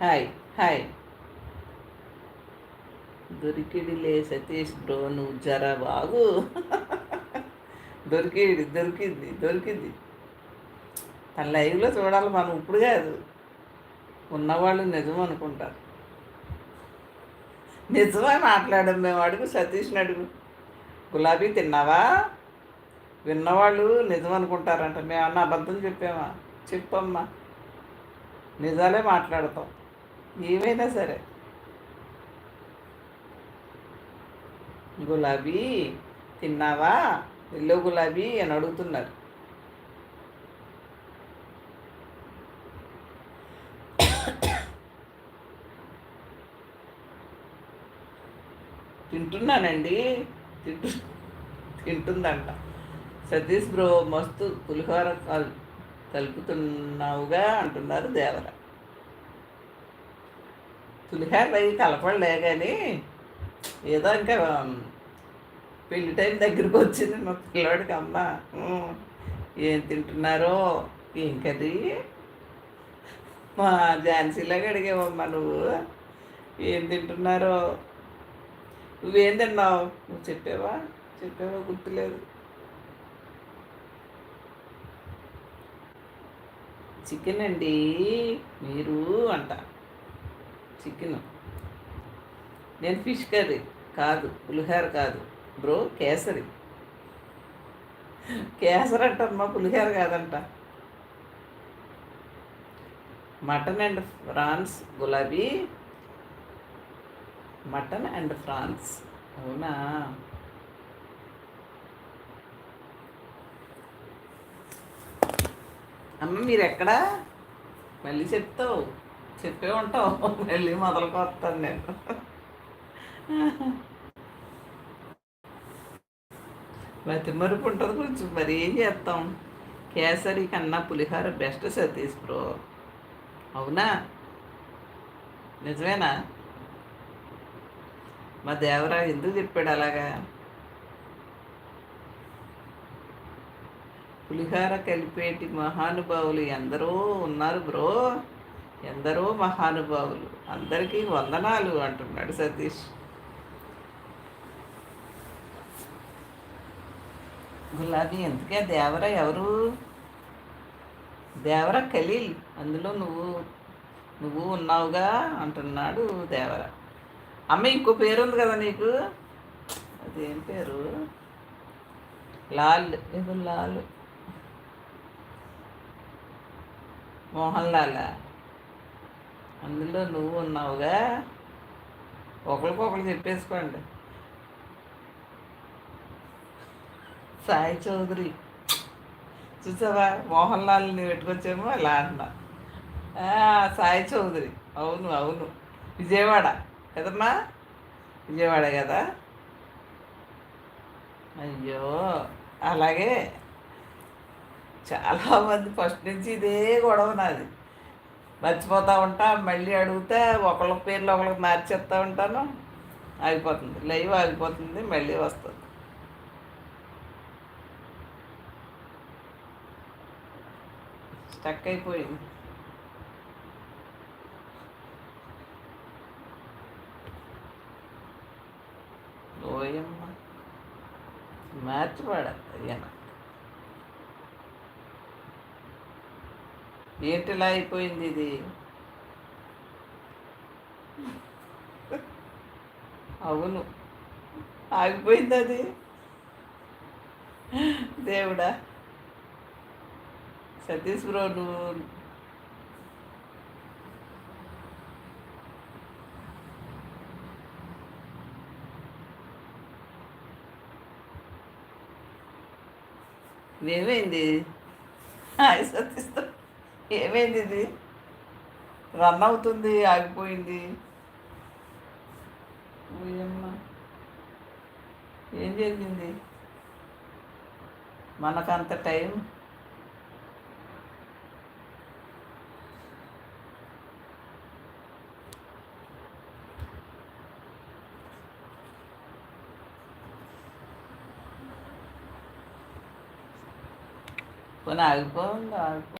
Hi hi. దొరికిడిలే Satish bro నువ్వు జరా బాగు దొరికిడి దొరికింది దొరికింది. తన లైవ్లో చూడాలి మనం ఇప్పుడు కాదు. ఉన్నవాళ్ళు నిజం అనుకుంటారు. నిజమే మాట్లాడాం మేము అడుగు సతీష్ని అడుగు. గులాబీ తిన్నావా? విన్నవాళ్ళు నిజం అనుకుంటారంట. మేము అబద్ధం చెప్పామా? చెప్పమ్మా. నిజాలే మాట్లాడతాం. ఏమైనా సరే. గులాబీ తిన్నావా? ఎల్లో గులాబీ అని అడుగుతున్నారు. తింటున్నానండి. తింటు తింటుందంట. సతీష్ బ్రో మస్తు పులిహోర కలుపుతున్నావుగా అంటున్నారు దేవర పులిహోర అవి కలపడలే కానీ ఏదో ఇంకా పెళ్ళి టైం దగ్గరికి వచ్చింది మా పిల్లవాడికి అమ్మ ఏం తింటున్నారో ఏం కర్రీ? మా ఝాన్సీలాగా అడిగావమ్మా నువ్వు ఏం తింటున్నారో? నువ్వేం తిన్నావు? నువ్వు చెప్పావా? చెప్పావా? గుర్తులేదు. చికెన్ అండి మీరు అంటారు చికెన్. నేను ఫిష్ కర్రీ కాదు పులిహోర కాదు. బ్రో కేసరి. కేసరి అంటారమ్మా పులిహోర కాదంట. మటన్ అండ్ ఫ్రాన్స్ గులాబీ. Mutton and prawns. అవునా? అమ్మ మీరు ఎక్కడా మళ్ళీ చెప్తావు. చెప్పే ఉంటావు. మళ్ళీ మొదలుకొస్తాను నేను. మతి మరుపు ఉంటుంది కొంచెం. మరి ఏం చేస్తాం? కేసరి కన్నా పులిహార బెస్ట్ సతీష్ బ్రో అవునా? నిజమేనా? మా దేవరా ఎందుకు చెప్పాడు అలాగా? పులిహార కలిపేటి మహానుభావులు ఎందరో ఉన్నారు బ్రో ఎందరో మహానుభావులు. అందరికీ వందనాలు అంటున్నాడు సతీష్. గులాబీ ఎందుకే దేవర ఎవరు? దేవర ఖలీల్ అందులో నువ్వు నువ్వు ఉన్నావుగా అంటున్నాడు దేవర. అమ్మ ఇంకో పేరు ఉంది కదా నీకు? అదేం పేరు? లాల్ ఏదో లాల్. మోహన్ లాలా? అందులో నువ్వు ఉన్నావుగా. ఒకరికొకరు చెప్పేసుకోండి. సాయి చౌదరి. చూసావా? మోహన్ లాల్ని పెట్టుకొచ్చేమో ఇలా అంటున్నా. సాయి చౌదరి. అవును అవును. విజయవాడ. కదమ్మా? విజయవాడ కదా? అయ్యో! అలాగే చాలామంది ఫస్ట్ నుంచి ఇదే గొడవ నాది. మర్చిపోతూ ఉంటా మళ్ళీ అడిగితే ఒకళ్ళ పేర్లు ఒకళ్ళకి మార్చేస్తూ ఉంటాను. ఆగిపోతుంది లైవ్ ఆగిపోతుంది మళ్ళీ వస్తుంది. స్టక్ అయిపోయింది. ఓయమ్మ. మార్చిపాడ అయ్యాన ఏంటి అయిపోయింది ఇది? అవును. ఆగిపోయింది అది. దేవుడా. సతీష్ బ్రో నువ్వు ఏమైంది? సతీష్ ఏమైంది ఇది రన్ అవుతుంది ఆగిపోయింది ఏం జరిగింది? మనకంత టైం? పోనీ ఆగిపోయింది ఆగిపో.